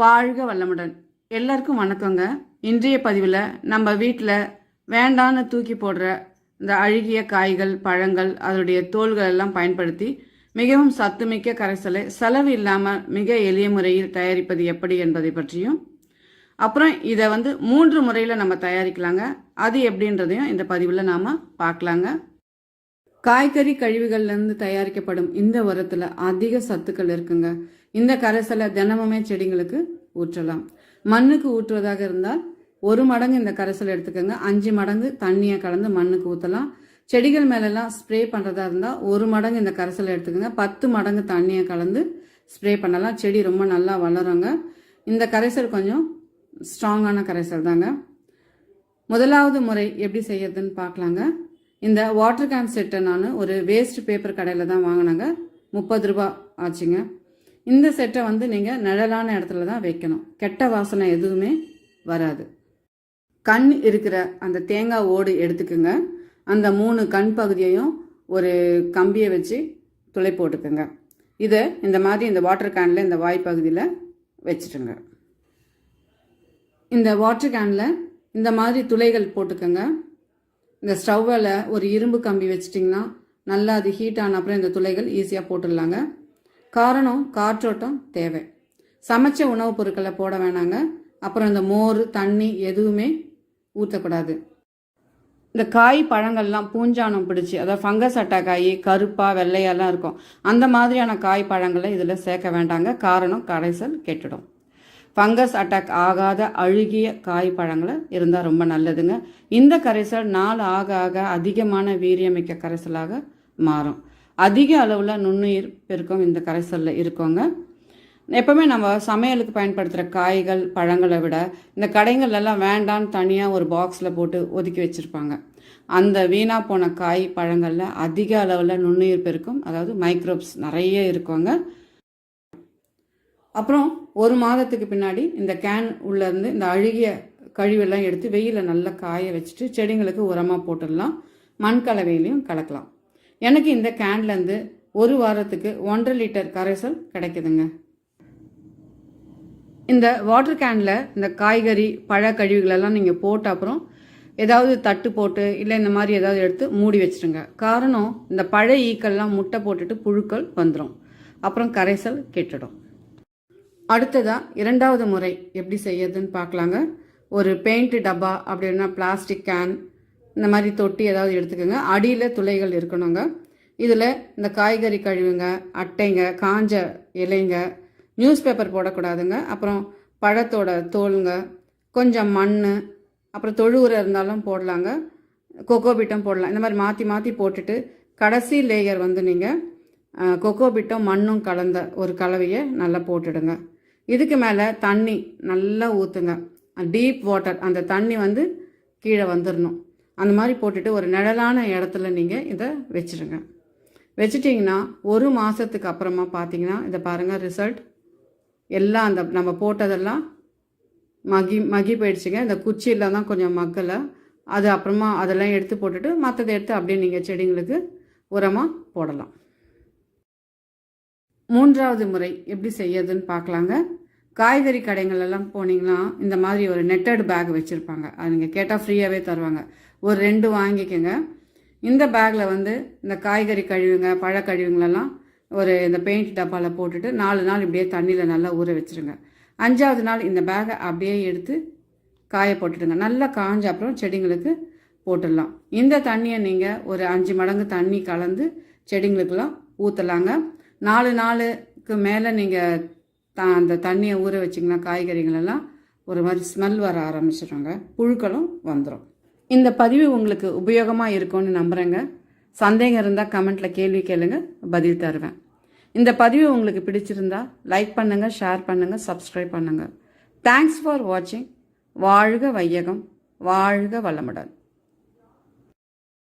வாழ்க வல்லமுடன். எல்லாருக்கும் வணக்கங்க. இன்றைய பதிவில் நம்ம வீட்டில் வேண்டான்னு தூக்கி போடுற இந்த அழுகிய காய்கள் பழங்கள் அதனுடைய தோல்கள் எல்லாம் பயன்படுத்தி மிகவும் சத்துமிக்க கரைசலை செலவு இல்லாமல் மிக எளிய முறையில் தயாரிப்பது எப்படி என்பதை பற்றியும் அப்புறம் இதை வந்து மூன்று முறையில் நம்ம தயாரிக்கலாங்க. அது எப்படின்றதையும் இந்த பதிவில் நாம் பார்க்கலாங்க. காய்கறி கழிவுகள்லேருந்து தயாரிக்கப்படும் இந்த உரத்தில் அதிக சத்துக்கள் இருக்குங்க. இந்த கரைசலை தினமுமே செடிங்களுக்கு ஊற்றலாம். மண்ணுக்கு ஊற்றுவதாக இருந்தால் ஒரு மடங்கு இந்த கரைசல் எடுத்துக்கோங்க. அஞ்சு மடங்கு தண்ணியை கலந்து மண்ணுக்கு ஊற்றலாம் செடிகள் மேலெல்லாம் ஸ்ப்ரே பண்ணுறதா இருந்தால் ஒரு மடங்கு இந்த கரைசலை எடுத்துக்கோங்க. பத்து மடங்கு தண்ணியை கலந்து ஸ்ப்ரே பண்ணலாம். செடி ரொம்ப நல்லா வளருங்க. இந்த கரைசல் கொஞ்சம் ஸ்ட்ராங்கான கரைசல் தாங்க. முதலாவது முறை எப்படி செய்யறதுன்னு பார்க்கலாங்க. இந்த வாட்டர் கேன் செட்டை நான் ஒரு வேஸ்ட் பேப்பர் கடையில் தான் வாங்கினாங்க. முப்பது ரூபா ஆச்சுங்க. இந்த செட்டை வந்து நீங்கள் நிழலான இடத்துல தான் வைக்கணும். கெட்ட வாசனை எதுவுமே வராது. கண் இருக்கிற அந்த தேங்காய் ஓடு எடுத்துக்கோங்க. அந்த மூணு கண் பகுதியையும் ஒரு கம்பியை வச்சு துளை போட்டுக்கோங்க. இதை இந்த மாதிரி இந்த வாட்டர் கேனில் இந்த வாய் பகுதியில் வச்சுட்டுங்க. இந்த வாட்டர் கேனில் இந்த மாதிரி துளைகள் போட்டுக்கோங்க. இந்த ஸ்டவ்வில் ஒரு இரும்பு கம்பி வச்சிட்டிங்கன்னா நல்லா அது ஹீட் ஆன அப்புறம் இந்த துளைகள் ஈஸியாக போட்டுடலாங்க. காரணம் காற்றோட்டம் தேவை. சமைச்ச உணவுப் பொருட்களை போட வேணாங்க. அப்புறம் இந்த மோர் தண்ணி எதுவுமே ஊற்றக்கூடாது இந்த காய் பழங்கள்லாம் பூஞ்சானம் பிடிச்சி அதாவது ஃபங்கஸ் அட்டாக் ஆகி கருப்பாக வெள்ளையெல்லாம் இருக்கும். அந்த மாதிரியான காய் பழங்களை இதில் சேர்க்க வேண்டாங்க. காரணம் கரைசல் கெட்டுடும். ஃபங்கஸ் அட்டாக் ஆகாத அழுகிய காய் பழங்களை இருந்தால் ரொம்ப நல்லதுங்க. இந்த கரைசல் நாள் ஆக ஆக அதிகமான வீரியமிக்க கரைசலாக மாறும். அதிக அளவில் நுண்ணுயிர் பெருக்கம் இந்த கரைசலில் இருக்கோங்க. எப்போவுமே நம்ம சமையலுக்கு பயன்படுத்துகிற காய்கள் பழங்களை விட இந்த கடைங்கள்லாம் வேண்டான்னு தனியாக ஒரு பாக்ஸில் போட்டு ஒதுக்கி வச்சுருப்பாங்க. அந்த வீணாக போன காய் பழங்களில் அதிக அளவில் நுண்ணுயிர் பெருக்கும் அதாவது மைக்ரோப்ஸ் நிறைய இருக்குங்க. அப்புறம் ஒரு மாதத்துக்கு பின்னாடி இந்த கேன் உள்ளேருந்து இந்த அழுகிய கழிவெல்லாம் எடுத்து வெயிலில் நல்லா காய வச்சுட்டு செடிங்களுக்கு உரமாக போட்டுடலாம். மண் கலவையிலையும் கலக்கலாம். எனக்கு இந்த கேன்லேருந்து ஒரு வாரத்துக்கு ஒன்றரை லிட்டர் கரைசல் கிடைக்குதுங்க. இந்த வாட்டர் கேனில் இந்த காய்கறி பழ கழிவுகளெல்லாம் நீங்கள் போட்ட அப்புறம் ஏதாவது தட்டு போட்டு இல்லை இந்த மாதிரி ஏதாவது எடுத்து மூடி வச்சுருங்க காரணம் இந்த பழ ஈக்கள்லாம் முட்டை போட்டுட்டு புழுக்கள் வந்துடும் அப்புறம் கரைசல் கெட்டுடும். அடுத்ததாக இரண்டாவது முறை எப்படி செய்யறதுன்னு பார்க்கலாங்க. ஒரு பெயிண்ட் டப்பா அப்படின்னா பிளாஸ்டிக் கேன் இந்த மாதிரி தொட்டி ஏதாவது எடுத்துக்கோங்க. அடியில் துளைகள் இருக்கணுங்க. இதில் இந்த காய்கறி கழிவுங்க அட்டைங்க காஞ்ச இலைங்க நியூஸ் பேப்பர் போடக்கூடாதுங்க. அப்புறம் பழத்தோட தோலுங்க கொஞ்சம் மண் அப்புறம் தொழுவுரை இருந்தாலும் போடலாங்க. கொக்கோபிட்டம் போடலாம். இந்த மாதிரி மாற்றி மாற்றி போட்டுட்டு கடைசி லேயர் வந்து நீங்கள் கொக்கோபிட்டம் மண்ணும் கலந்த ஒரு கலவையை நல்லா போட்டுடுங்க. இதுக்கு மேலே தண்ணி நல்லா ஊற்றுங்க டீப் வாட்டர் அந்த தண்ணி வந்து கீழே வந்துடணும் அந்த மாதிரி போட்டுட்டு ஒரு நிழலான இடத்துல நீங்கள் இதை வச்சுருங்க. வச்சிட்டிங்கன்னா ஒரு மாதத்துக்கு அப்புறமா பார்த்தீங்கன்னா இதை பாருங்கள் ரிசல்ட் எல்லாம் அந்த நம்ம போட்டதெல்லாம் மகி மகி போயிடுச்சுங்க. இந்த குச்சியில் தான் கொஞ்சம் மக்கலை. அது அப்புறமா அதெல்லாம் எடுத்து போட்டுட்டு மற்றதை எடுத்து அப்படியே நீங்கள் செடிங்களுக்கு உரமாக போடலாம். மூன்றாவது முறை எப்படி செய்யறதுன்னு பார்க்கலாங்க. காய்கறி கடைகள் எல்லாம் போனீங்கன்னா இந்த மாதிரி ஒரு நெட்டட் பேக் வச்சுருப்பாங்க. அது நீங்கள் கேட்டால் ஃப்ரீயாகவே தருவாங்க. ஒரு ரெண்டு வாங்கிக்கோங்க. இந்த பேக்கில் வந்து இந்த காய்கறி கழிவுங்க பழ கழிவுங்களெல்லாம் ஒரு இந்த பெயிண்ட் டப்பாவில் போட்டுட்டு நாலு நாள் இப்படியே தண்ணியில் நல்லா ஊற வச்சுருங்க. அஞ்சாவது நாள் இந்த பேகை அப்படியே எடுத்து காய போட்டுடுங்க. நல்லா காஞ்ச அப்புறம் செடிங்களுக்கு போட்டுடலாம். இந்த தண்ணியை நீங்கள் ஒரு அஞ்சு மடங்கு தண்ணி கலந்து செடிங்களுக்கெல்லாம் ஊற்றலாங்க நாலு நாளுக்கு மேலே நீங்கள் த அந்த தண்ணியை ஊற வச்சிங்கன்னா காய்கறிகளெல்லாம் ஒரு மாதிரி ஸ்மெல் வர ஆரம்பிச்சிடுங்க புழுக்களும் வந்துடும் இந்த பதிவு உங்களுக்கு உபயோகமாக இருக்கும்னு நம்புகிறேங்க சந்தேகம் இருந்தால் கமெண்ட்டில் கேள்வி கேளுங்க. பதில் தருவேன். இந்த பதிவு உங்களுக்கு பிடிச்சிருந்தா லைக் பண்ணுங்கள் ஷேர் பண்ணுங்கள் சப்ஸ்கிரைப் பண்ணுங்கள் தேங்க்ஸ் ஃபார் வாட்சிங் வாழ்க வையகம் வாழ்க வளமுடன்.